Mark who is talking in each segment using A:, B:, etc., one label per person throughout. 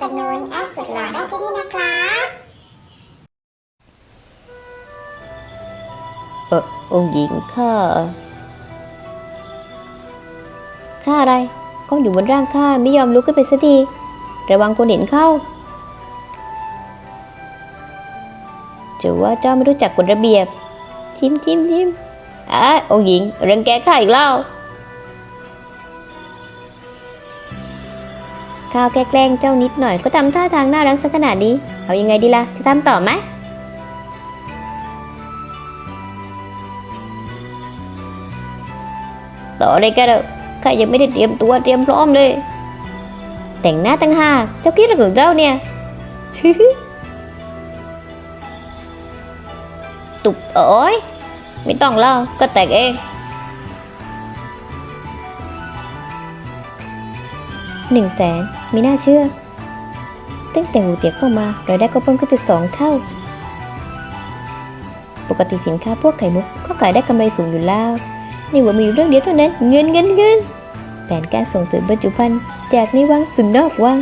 A: สนุนแอดสุดหล่อได้ที่นี่นะครับ
B: เออองค์หญิงข้าข้าอะไรก็อยู่บนร่างข้าไม่ยอมลุกขึ้นไปสักทีระวังคนเห็นเข้าจะว่าเจ้าไม่รู้จักกฎระเบียบทิมทิมทิมอะองค์หญิงรังแกข้าอีกแล้ว ข้าวแค่แกล้งเจ้านิดหน่อยก็ทำท่าทางน่ารักสักขนาดนี้ เอายังไงดีล่ะ จะทำต่อไหมต่ออะไรกันเถอะข้ายังไม่ได้เตรียมตัวเตรียมพร้อมเลย แต่งหน้าตั้งหากเจ้าคิดอะไรของเจ้าเนี่ยตุบเอ้ยไม่ต้องเล่าก็แต่งเองหนึ่งแสนไม่น่าเชื่อ ตั้งแต่หูเตียเข้ามารายได้ก็เพิ่มขึ้นไปสองเท่า ปกติสินค้าพวกไข่มุกก็ขายได้กำไรสูงอยู่แล้วนี่ว่ามีอยู่เรื่องเดียวเท่านั้นเงินเงินเงินแผนการส่งเสริมบรรจุภัณฑ์จากในวังสู่นอกวัง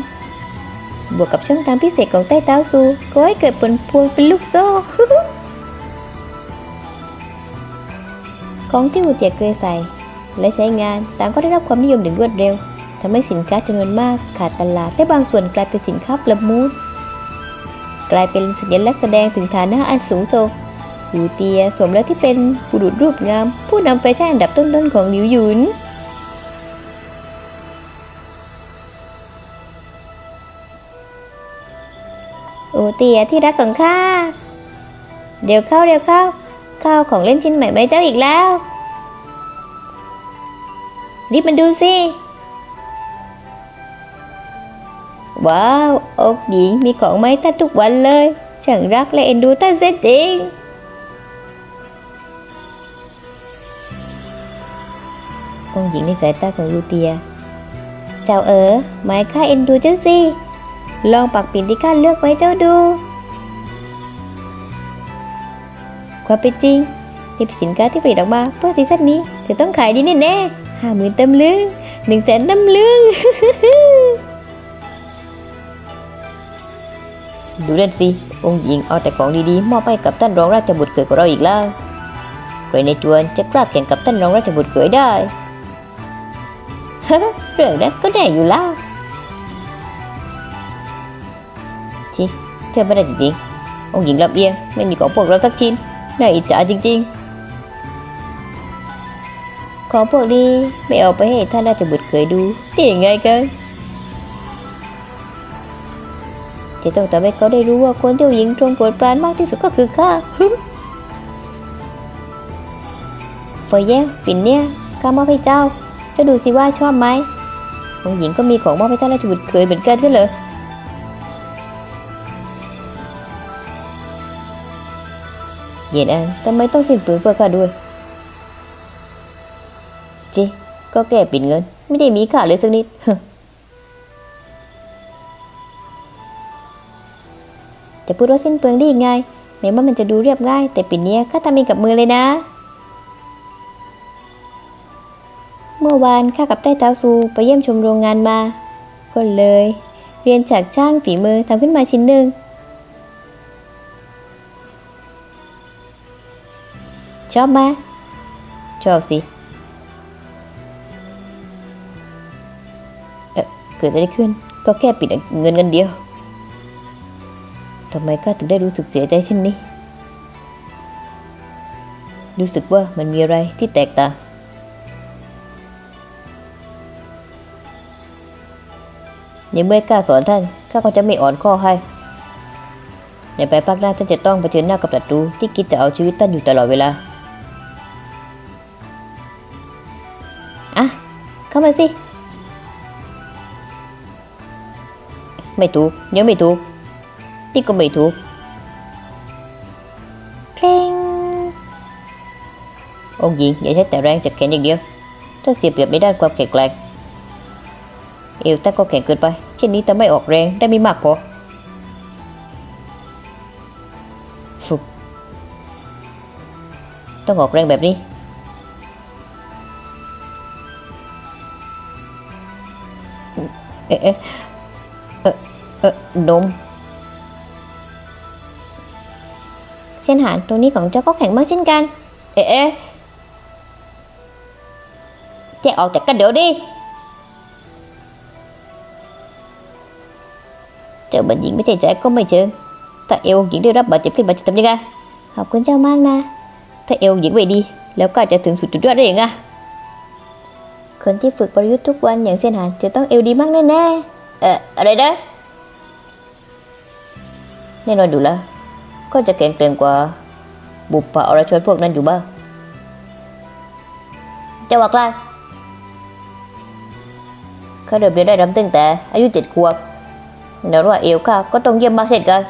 B: บวกกับช่องทางพิเศษของใต้เต้าซูก็ให้เกิดผลพวงเป็นลูกโซ่ของที่หูเจียเกรใส่และใช้งานต่างก็ได้รับความนิยมอย่างรวดเร็ว ทำให้สินค้าจำนวนมากขาดตลาดและบางส่วนกลายเป็นสินค้าประมูลกลายเป็นสัญลักษณ์แสดงถึงฐานะอันสูงส่งหยูเตียสมแล้วที่เป็นบุรุษรูปงาม ผู้นำแฟชั่นอันดับต้นๆของหลิวหยุนโอเตียที่รักของข้าเดี๋ยวเข้าเดี๋ยวเข้าข้าวของเล่นชิ้นใหม่ไหมเจ้าอีกแล้ว รีบมาดูสิ ว้าวอกหญิงมีของไม้ท่าทุกวันเลยช่างรักและเอ็นดูท่านเสียจริงองหญิงในสายตาของลูเตีย เจ้าเอ๋อหมายข้าเอ็นดูเจ้าสิ ลองปักปิ่นที่ข้าเลือกไว้เจ้าดู ความเป็นจริงนี่เป็นสินค้าที่ผลิตออกมาเพื่อซีซั่นนี้จะต้องขายดีแน่ๆห้าหมื่นตำลึงหนึ่งแสนตำลึง ดูนั่นสิ องค์หญิงเอาแต่ของดีๆ มอบให้กับท่านรองราชบุตรเขยของเราอีกแล้วใครในจวนจะกล้าแข่งกับท่านรองราชบุตรเขยได้เรื่องนั้นก็แน่อยู่แล้วชิเชื่อไม่ได้จริงๆ องค์หญิงลำเอียงไม่มีของพวกเราสักชิ้น น่าอิจฉาจริง ๆ ของพวกนี้ไม่เอาไปให้ท่านราชบุตรเคยดูได้ยังไงกัน จะต้องทำให้เขาได้รู้ว่าคนที่องค์หญิงทรงโปรดปรานมากที่สุดก็คือข้าเฟยเย่ปิ่นเนี่ยข้ามอบให้เจ้าเจ้าดูสิว่าชอบไหมองหญิงก็มีของมอบให้ท่าราชบุตรเคยเหมือนกันกันเหรอเย็นอันทำไมต้องสิ้นเปลืองเพื่อข้าด้วยจิก็แก้ปิดเงิน ไม่ได้มีค่าเลยสักนิด จะพูดว่าสิ้นเปลืองได้ยังไงแม้ว่ามันจะดูเรียบง่าย แต่ปิ่นเนี้ยข้าทำเองกับมือเลยนะ เมื่อวานข้ากับใต้เท้าซูไปเยี่ยมชมโรงงานมา ก็เลย เรียนจากช่างฝีมือทำขึ้นมาชิ้นหนึ่งชอบไหมชอบสิเออเกิดอะไรขึ้น ก็แค่ปิดเงินเงินเดียว ทำไมข้าถึงได้รู้สึกเสียใจเช่นนี้ รู้สึกว่ามันมีอะไรที่แตกต่างในเมื่อข้าสอนท่านข้าก็จะไม่อ่อนข้อให้ ในภายภาคหน้าท่านจะต้องเผชิญหน้ากับศัตรูที่คิดจะเอาชีวิตท่านอยู่ตลอดเวลา อะ เข้ามาสิ ไม่ถูกยังไม่ถูก นี่ก็ไม่ถูกเพลงองค์หญิงอย่าใช้แต่แรงจากแขนอย่างเดียวถ้าเสียเปรียบในด้านความแข็งแกร่งเอวแต่ก็แข็งเกินไป เช่นนี้แต่ไม่ออกแรงได้ไม่มากพอฝึกต้องออกแรงแบบนี้เอ๊ะเอ๊ะเอ๊ะเออนม เส้นหานตัวนี้ของเจ้าก็แข็งมากเช่นกันเอ๊ะเอ๊ะแยกออกจากกันเดี๋ยวดิเจ้าบัญญิงไม่ใช่ใจก็ไม่เชิงถ้าเอวหญิงได้รับบาดเจ็บขึ้นมาจะทำยังไงขอบคุณเจ้ามากนะถ้าเอวหญิงไม่ดีแล้วก็จะถึงสุดจุดยอดได้ยังไงคนที่ฝึกประยุทธ์ทุกวันอย่างเส้นหานจะต้องเอวดีมากแน่ๆเอ่ออะไรนะแน่นอนอยู่แล้ว ก็จะเก่งเก่งกว่า บุปผาอรชนพวกนั้นอยู่บ้างจ้าว่ากล้เขาเริ่มเรียนได้รำตั้งแต่อายุเจ็ดขวบแล้วว่าเอวข้าก็ต้องเยี่ยมมากเช่นกัน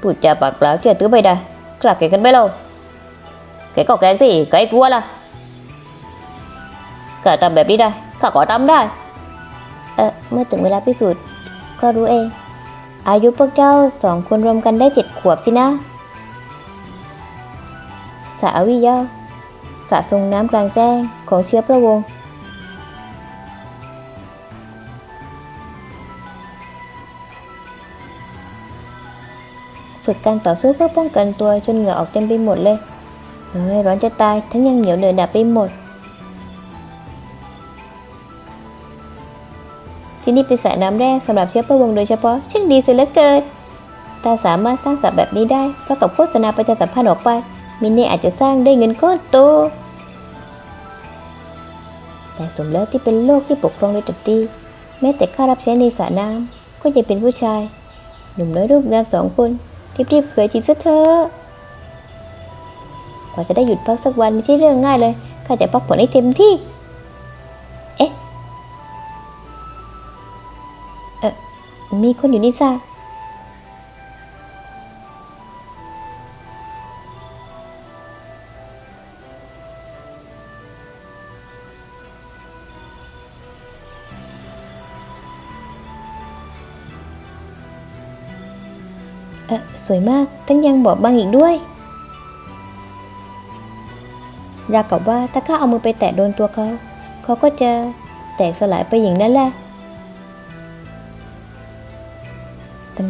B: พูดจาปากเปล่าเชื่อถือไม่ได้กล้าแข่งกันไหมเล่าแกก็แข่งสิใครกลัวล่ะข้าทำแบบนี้ได้ข้าก็ทำได้ เออเมื่อถึงเวลาพิสูจน์ก็รู้เอง อายุพวกเจ้าสองคนรวมกันได้เจ็ดขวบสินะ สาวิยาสะทรงน้ำกลางแจ้งของเชื้อพระวงศ์ฝึกการต่อสู้เพื่อป้องกันตัวจนเหงื่อออกเต็มไปหมดเลย เฮ้ยร้อนจะตายทั้งยังเหนียวเหนอะหนักไปหมด ที่นี่เป็นสระน้ำแรกสำหรับเชื้อพระวงโดยเฉพาะช่างดีเสียเหลือเกินถ้าสามารถสร้างสระแบบนี้ได้เพราะกับโฆษณาประชาสัมพันธ์ออกไป มินนี่อาจจะสร้างได้เงินก้อนโต แต่สมแล้วที่เป็นโลกที่ปกครองโดยตรีแม้แต่ข้ารับใช้ในสระน้ำก็ยังเป็นผู้ชาย หนุ่มน้อยรูปงามสองคนรีบๆเผยจิตซะเถอะกว่าจะได้หยุดพักสักวันไม่ใช่เรื่องง่ายเลยข้าจะพักผ่อนให้เต็มที่ มีคนอยู่นี่ซ่าเออสวยมากทั้งยังบอบบางอีกด้วยราวกับว่าถ้าข้าเอามือไปแตะโดนตัวเขา เขาก็จะแตกสลายไปอย่างนั้นแหละ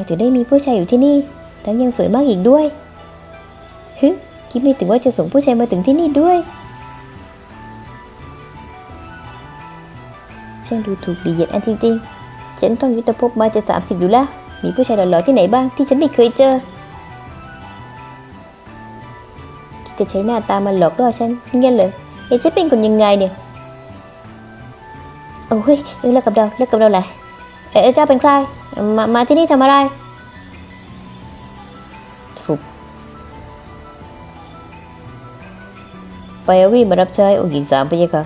B: ถึงได้มีผู้ชายอยู่ที่นี่ทั้งยังสวยมากอีกด้วยฮึคิดไม่ถึงว่าจะส่งผู้ชายมาถึงที่นี่ด้วยช่างดูถูกดีเยียดอันจริงๆ ฉันต้องยุทธภพมาจะสามสิบอยู่แล้ว มีผู้ชายหล่อๆที่ไหนบ้างที่ฉันไม่เคยเจอ คิดจะใช้หน้าตามันหลอกล่อฉันงั้นเลยเอ๊ะฉันเป็นคนยังไงเนี่ย โอ้ยเลิกกับเราเลิกกับเราแหละ เอ๊ะเจ้าเป็นใคร มามาที่นี่ทำอะไรฟุบไปเอาวีมารับใช้องค์หญิงสามไปยังค่ะ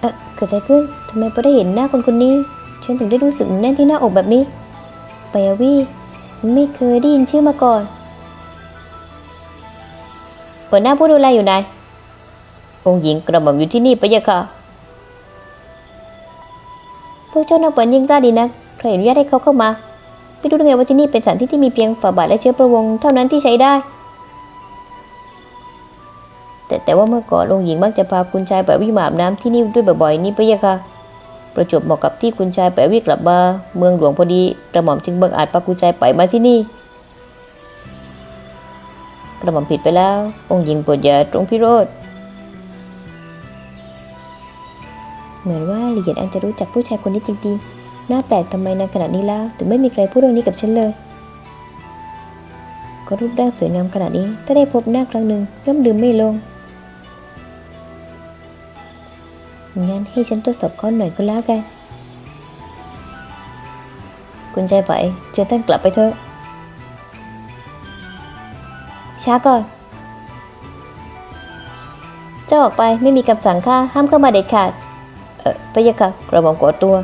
B: เอ่อเกิดอะไรขึ้นทำไมพอได้เห็นหน้าคนคนนี้ ฉันถึงได้รู้สึกแน่นที่หน้าอกแบบนี้ ไปอาวีไม่เคยได้ยินชื่อมาก่อนหัวหน้าผู้ดูแลอยู่ไหน องค์หญิงกระหม่อมอยู่ที่นี่ไปะยะค่ะพวกเจ้านักบวชยิ่งกล้าดีนักใครอนุญาตให้เขาเข้ามาไม่รู้ได้ไงว่าที่นี่เป็นสถานที่ที่มีเพียงฝาบาทและเชื้อพระวงศ์เท่านั้นที่ใช้ได้ แต่แต่ว่าเมื่อก่อนองค์หญิงมักจะพาคุณชายไปวิมาอาบน้ำที่นี่ด้วยบ่อยๆนี่ปะยะค่ะประจบเหมาะกับที่คุณชายไปวิกลับมาเมืองหลวงพอดีกระหม่อมจึงบังอาจพาคุณชายไปมาที่นี่กระหม่อมผิดไปแล้ว องค์หญิงโปรดยาตรงพิโรธ เหมือนว่าเหรียญอันจะรู้จักผู้ชายคนนี้จริงๆ น่าแปลกทำไมนานขนาดนี้แล้วถึงไม่มีใครพูดเรื่องนี้กับฉันเลย ก็รูปร่างสวยงามขนาดนี้ถ้าได้พบหน้าครั้งหนึ่งย่อมดื่มไม่ลงงั้นให้ฉันตรวจสอบเขาหน่อยก็แล้วกัน คุณใจไปเชิญท่านกลับไปเถอะ ช้าก่อน เจ้าออกไปไม่มีคำสั่งข้าห้ามเข้ามาเด็ดขาด เออพะยะค่ะกระหม่อมขอตัว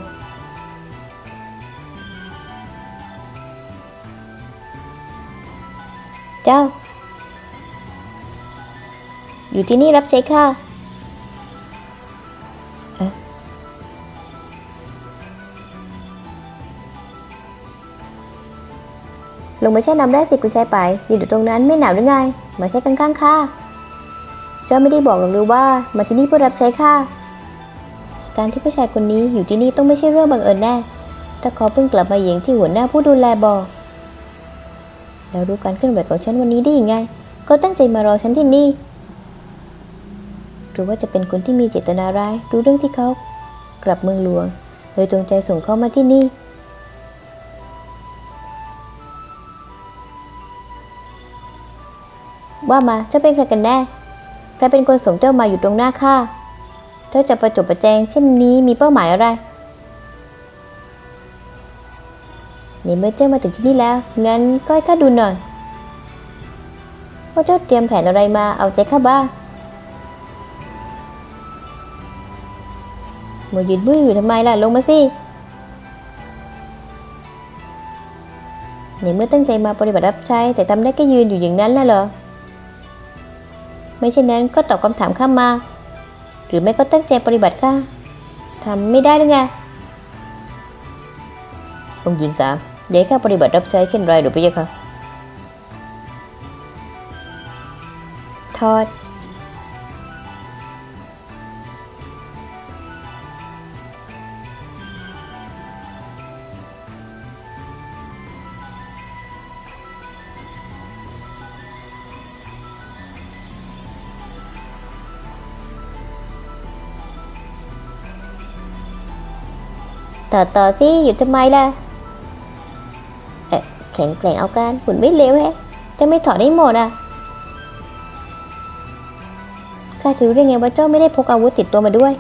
B: เจ้า อยู่ที่นี่รับใช้ข้าลงมาแช่น้ำแร่สิคุณชายไปยืนอยู่ตรงนั้นไม่หนาวหรือไง มาแช่ข้างๆค่ะเจ้าไม่ได้บอกหรอกหรือว่า มาที่นี่เพื่อรับใช้ข้า การที่ผู้ชายคนนี้อยู่ที่นี่ต้องไม่ใช่เรื่องบังเอิญแน่ ถ้าเขาเพิ่งกลับมาเองที่หัวหน้าผู้ดูแลบอก แล้วรู้การเคลื่อนไหวของฉันวันนี้ได้ยังไงเขาตั้งใจมารอฉันที่นี่ หรือว่าจะเป็นคนที่มีเจตนาร้ายรู้เรื่องที่เขากลับเมืองหลวงเลยจงใจส่งเขามาที่นี่ ว่ามาเจ้าเป็นใครกันแน่ ใครเป็นคนส่งเจ้ามาอยู่ตรงหน้าข้า เจ้าจะประจบประแจงเช่นนี้มีเป้าหมายอะไร ในเมื่อเจ้ามาถึงที่นี่แล้ว งั้นก็ให้ข้าดูหน่อย ว่าเจ้าเตรียมแผนอะไรมาเอาใจข้าบ้างหมดยืนบื้ออยู่ทำไมล่ะ ลงมาสิ ในเมื่อตั้งใจมาปฏิบัติรับใช้ แต่ทำได้แค่ยืนอยู่อย่างนั้นน่ะเหรอ ไม่เช่นนั้นก็ตอบคำถามข้ามา รือไม่ก็ตั้งใจปฏิบัติข้าทำไม่ได้หรือไงองค์หญิงสามยายข้าปฏิบัติรับใช้เช่นไรหรือไม่ใช่คะทอด ต่อต่อสิหยุดทำไมล่ะ เอ๊ะแข็งแกร่งเอาการหุ่นไม่เลวแฮะ จะไม่ถอดได้หมดอะข้าจะรู้ได้ไงว่าเจ้าไม่ได้พกอาวุธติดตัวมาด้วย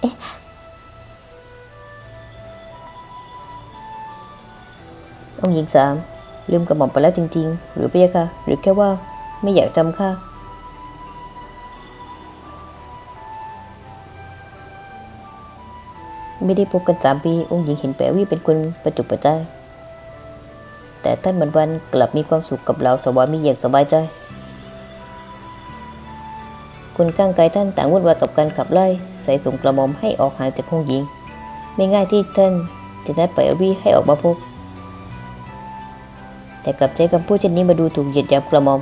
B: เอ๊ะ องค์หญิงสามลืมกระหม่อมไปแล้วจริง ๆ หรือไม่ใช่ค่ะหรือแค่ว่าไม่อยากจำข้า ไม่ได้พบกันสามปีองค์หญิงเห็นแปลวี่เป็นคนประจุประใจยแต่ท่านเหมือนวันกลับมีความสุขกับเราสวามีอย่างสบายใจคุณก้างไกลท่านต่างวุ่นวายกับการขับไล่ใส่ส่งกระหม่อมให้ออกห่างจากองค์หญิง ไม่ง่ายที่ท่านจะนัดแปลวี่ให้ออกมาพบ แต่กลับใช้คำพูดเช่นนี้มาดูถูกเหยียดหยามกระหม่อม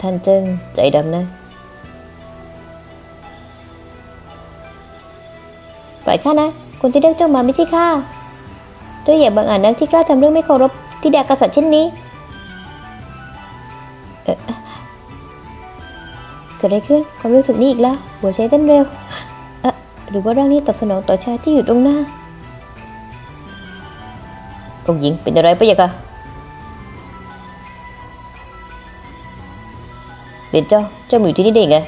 B: ท่านเจิ้งใจดำนะ ปล่อยข้านะ คนที่เรียกเจ้ามาไม่ใช่ข้าเจ้าอย่าบังอาจนักที่กล้าทำเรื่องไม่เคารพที่แดกษัตริย์เช่นนี้เกิดอะไรขึ้นความรู้สึกนี้อีกแล้วหัวใจเต้นเร็วเอะหรือว่าร่างนี้ตอบสนองต่อชายที่อยู่ตรงหน้าองหญิงเป็นอะไรไปยังคะเด็นเจ้าเจ้ามาอยู่ที่นี่ได้ยังไง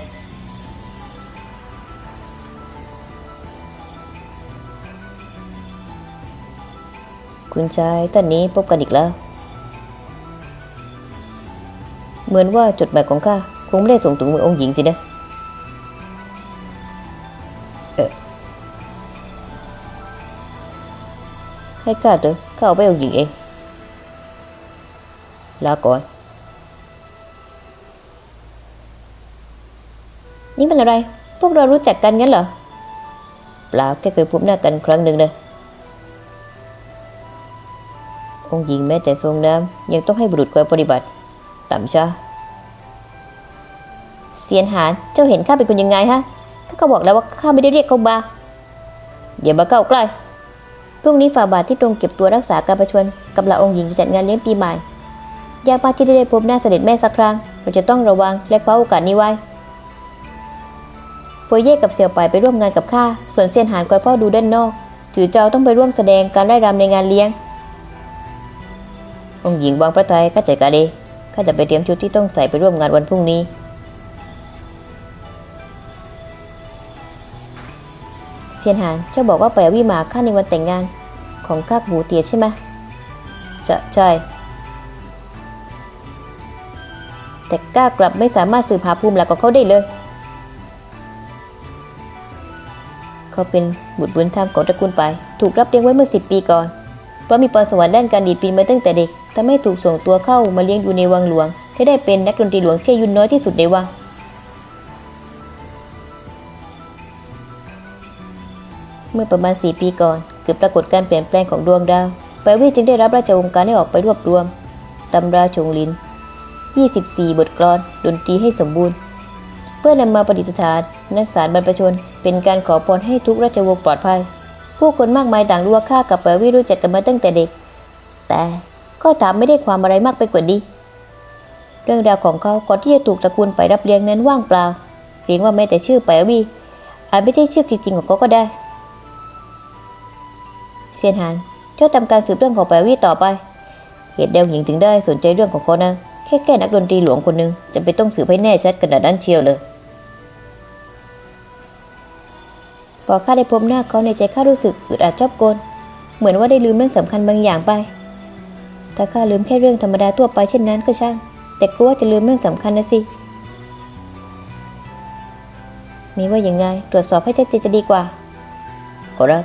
B: คุณชายท่านนี้พบกันอีกแล้ว เหมือนว่าจดหมายของข้าคงไม่ได้ส่งถึงมือองค์หญิงสินะเออให้ข้าเถอะข้าเอาไปองค์หญิงเองลาก่อนนี่มันอะไร พวกเรารู้จักกันงั้นเหรอเปล่าแค่เคยพบหน้ากันครั้งหนึ่งนะ องค์หญิงแม้แต่ทรงน้ำยังต้องให้บุรุษคอยปฏิบัติ ต่ำช้าเสียนหานเจ้าเห็นข้าเป็นคนยังไงฮะข้าก็บอกแล้วว่าข้าไม่ได้เรียกเขาบาอย่ามาเข้าใกล้พรุ่งนี้ฝ่าบาทที่ตรงเก็บตัวรักษาการประชวรกับเหล่าองค์หญิงจะจัดงานเลี้ยงปีใหม่ยากมากที่ได้พบหน้าเสด็จแม่สักครั้งเราจะต้องระวังและคว้าโอกาสนี้ไว้โฟเย่กับเสี่ยวไปไปร่วมงานกับข้าส่วนเซียนหานคอยเฝ้าดูด้านนอก ถือเจ้าต้องไปร่วมแสดงการไล่รำในงานเลี้ยง องหญิงวางพระทัยข้าจัดการเองข้าจะไปเตรียมชุดที่ต้องใส่ไปร่วมงานวันพรุ่งนี้ เซียนหานเจ้าบอกว่าไปวิมาข้าในวันแต่งงานของข้ากูเตียใช่ไหมจะใช่แต่กล้ากลับไม่สามารถสืบหาภูมิหลักของเขาได้เลย เขาเป็นบุตรบุญธรรมของตระกูลไป ถูกรับเลี้ยงไว้เมื่อสิบปีก่อน เพราะมีพรสวรรค์ด้านการดีดปีนมาตั้งแต่เด็ก ทำให้ถูกส่งตัวเข้ามาเลี้ยงดูในวังหลวงที่ได้เป็นนักดนตรีหลวงที่อายุน้อยที่สุดในวังเมื่อประมาณสี่ปีก่อนคือปรากฏการเปลี่ยนแปลงของดวงดาวแปวี่จึงได้รับราชวงศ์การให้ออกไปรวบรวมตำราชงลิน 24 บทกลอน ดนตรีให้สมบูรณ์ เพื่อนำมาประดิษฐานณศาลบรรพชน เป็นการขอพรให้ทุกราชวงศ์ปลอดภัย ผู้คนมากมายต่างรู้ว่าข้ากับแปลวี่รู้จักกันมาตั้งแต่เด็ก แต่ ก็ถามไม่ได้ความอะไรมากไปกว่านี้ เรื่องราวของเขาก่อนที่จะถูกตระกูลไปรับเลี้ยงนั้นว่างเปล่าเรียกว่าแม้แต่ชื่อแปวี่อาจไม่ใช่ชื่อจริงๆของเขาก็ได้เซียนหานเจ้าทำการสืบเรื่องของแปวี่ต่อไป เหตุใดหญิงถึงได้สนใจเรื่องของเขานะแค่แค่นักดนตรีหลวงคนหนึ่งจะเป็นต้องสืบให้แน่ชัดขนาดนั้นเชียวเลยพอข้าได้พบหน้าเขาในใจข้ารู้สึกอึดอัดชอบกลเหมือนว่าได้ลืมเรื่องสำคัญบางอย่างไป ถ้าข้าลืมแค่เรื่องธรรมดาทั่วไปเช่นนั้นก็ช่าง แต่กลัวว่าจะลืมเรื่องสำคัญนะสิ มีว่าอย่างไง ตรวจสอบให้ชัดเจนจะดีกว่าขอรับ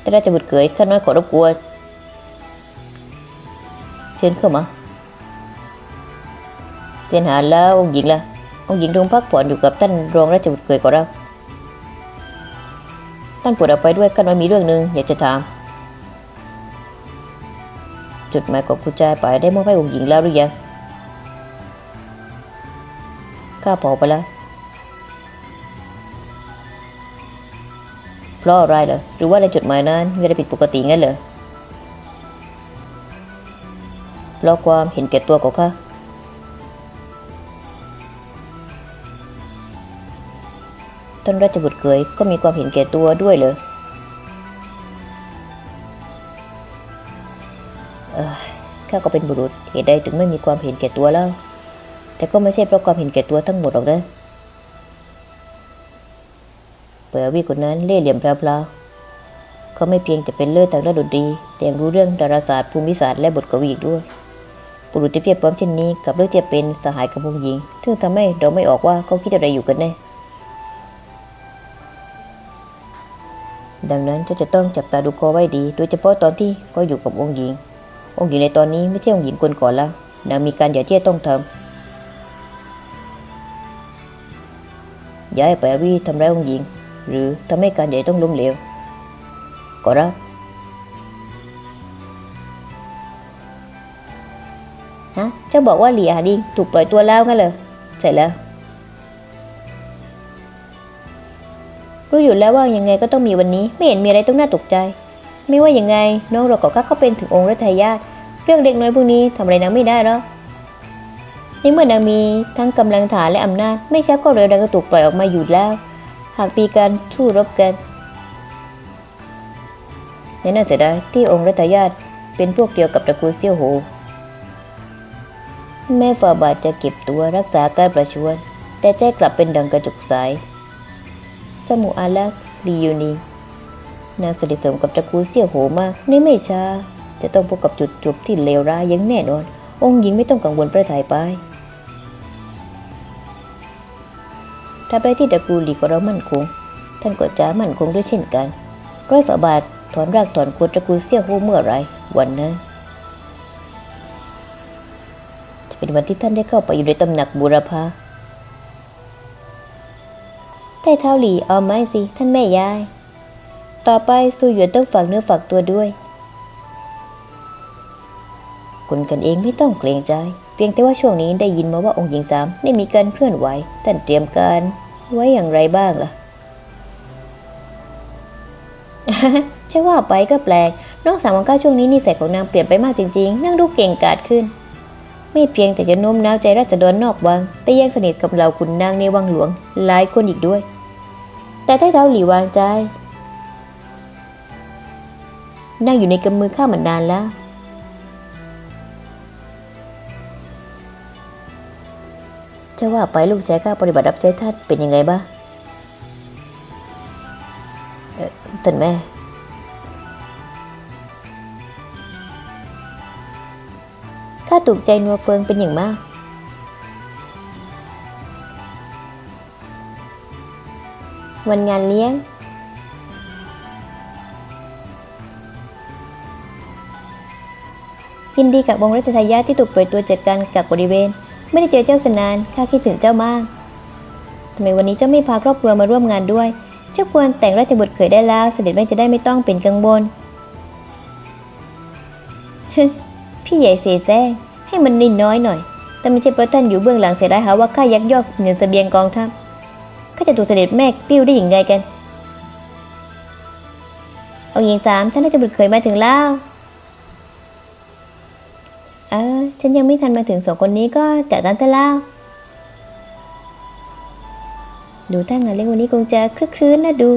B: แต่ราชบุตรเกยข้าน้อยขอรบกวนเชิญเข้ามาเสียนหาแล้วองค์หญิงล่ะองค์หญิงดวงพักผ่อนอยู่กับท่านรองราชบุตรเกยขอรับ ท่านปวดเอาไปด้วยข้าน้อยมีเรื่องหนึ่งอยากจะถาม จุดหมายของคุณชายไปได้มอบให้องค์หญิงแล้วหรือยังข้าพอไปแล้ว เพราะอะไรเหรอหรือว่าในจดหมายนั้นมีอะไรผิดปกติงั้นเหรอเพราะความเห็นแก่ตัวของข้า ท่านราชบุตรเกยก็มีความเห็นแก่ตัวด้วยเหรอเอ้ยข้าก็เป็นบุรุษเหตุใดถึงไม่มีความเห็นแก่ตัวแล้ว แต่ก็ไม่ใช่เพราะความเห็นแก่ตัวทั้งหมดหรอกนะเปิดวิคนนั้นเล่เหลี่ยมพลาๆเขาไม่เพียงแต่เป็นเลิศทางด้านดนตรีแต่ยังรู้เรื่องดาราศาสตร์ภูมิศาสตร์และบทกวีอีกด้วยบุรุษที่เพียบพร้อมเช่นนี้กับเลือกจะเป็นสหายกับวงหญิง ซึ่งทำให้เราไม่ออกว่าเขาคิดอะไรอยู่กันแน่ ดังนั้นเจ้าจะต้องจับตาดูเขาไว้ดี โดยเฉพาะตอนที่เขาอยู่กับองค์หญิง องค์หญิงในตอนนี้ไม่ใช่องค์หญิงคนก่อนแล้วนางมีการหย่าที่จะต้องทำย่าให้แปรวีทำร้ายองค์หญิง หรือทำให้การใหญ่ต้องล้มเหลวก็รับฮะเจ้าบอกว่าหลีอาดิงถูกปล่อยตัวแล้วงั้นเหรอใช่แล้ว รู้อยู่แล้วว่ายังไงก็ต้องมีวันนี้ ไม่เห็นมีอะไรต้องน่าตกใจ ไม่ว่ายังไงน้องเราก็ก็เป็นถึงองค์รัชยาตเรื่องเด็กน้อยพวกนี้ทำอะไรนางไม่ได้หรอกในเมื่อนางมีทั้งกำลังฐานและอำนาจ ไม่ช้าก็เร็วนางก็ถูกปล่อยออกมาอยู่แล้ว หากมีการสู้รบกันแน่น่าจะได้ที่องค์รัตยาตเป็นพวกเดียวกับตระกูลเซี่ยวโหแม่ฝ่าบาทจะเก็บตัวรักษาการประชวรแต่ใจกลับเป็นดังกระจุกสายส มุอาลักลียูนีนางสนิทสนมกับตระกูลเซี่ยวโหมากในไม่ช้าจะต้องพบกับจุดจบที่เลวร้ายอย่างแน่นอน องค์หญิงไม่ต้องกังวลประทายไปถ้าไปที่ตระกูลหลีของเรามั่นคง ท่านก็จะมั่นคงด้วยเช่นกัน ร้อยฝ่าบาทถอนรากถอนโคนตระกูลเสี่ยวโฮเมื่อไรวันนั้นจะเป็นวันที่ท่านได้เข้าไปอยู่ในตำหนักบูรพา ใต้เท้าหลีเอาไม้สิ ท่านแม่ยาย ต่อไปสู้หยวนต้องฝากเนื้อฝากตัวด้วย คนกันเองไม่ต้องเกรงใจ เพียงแต่ว่าช่วงนี้ได้ยินมาว่าองค์หญิงสามได้มีการเคลื่อนไหวท่านเตรียมการไว้อย่างไรบ้างล่ะใช่ว่าไปก็แปลกน้องสาวของก้าช่วงนี้นิสัยของนางเปลี่ยนไปมากจริงๆนั่งดูเก่งกาจขึ้น ไม่เพียงแต่จะโน้มน้าวใจราษฎรนอกวัง แต่ยังสนิทกับเหล่าขุนนางในวังหลวงหลายคนอีกด้วย แต่ถ้เท้าหลีวางใจนั่งอยู่ในกำมือข้ามานานแล้วจะว่าไปลูกชายข้าปฏิบัติรับใช้ท่านเป็นยังไงบ้างเอ่อท่านแม่ ข้าถูกใจนัวเฟิงเป็นอย่างมาก วันงานเลี้ยง ยินดีกับวงรัชทายาทที่ถูกเปล่อยตัวจัดการกักบริเวณ ไม่ได้เจอเจ้าสนานข้าคิดถึงเจ้ามากทำไมวันนี้เจ้าไม่พาครอบครัวมาร่วมงานด้วย เจ้าควรแต่งราชบุตรเขยได้แล้ว เสด็จแม่จะได้ไม่ต้องเป็นกังวลพี่ใหญ่เสแสร้งให้มันนิดน้อยหน่อย แต่ไม่ใช่เพราะท่านอยู่เบื้องหลังเสียดายหาว่าข้ายักยอกเงินเสบียงกองทัพ ข้าจะถูกเสด็จแม่ปิ้วได้อย่างไงกันองหญิงสามท่านราชบุตรเคยมาถึงแล้ว เออฉันยังไม่ทันมาถึงสองคนนี้ก็จัดการซะแล้ว ดูท่างานเลี้ยงวันนี้คงจะคลึกครื้นนะดู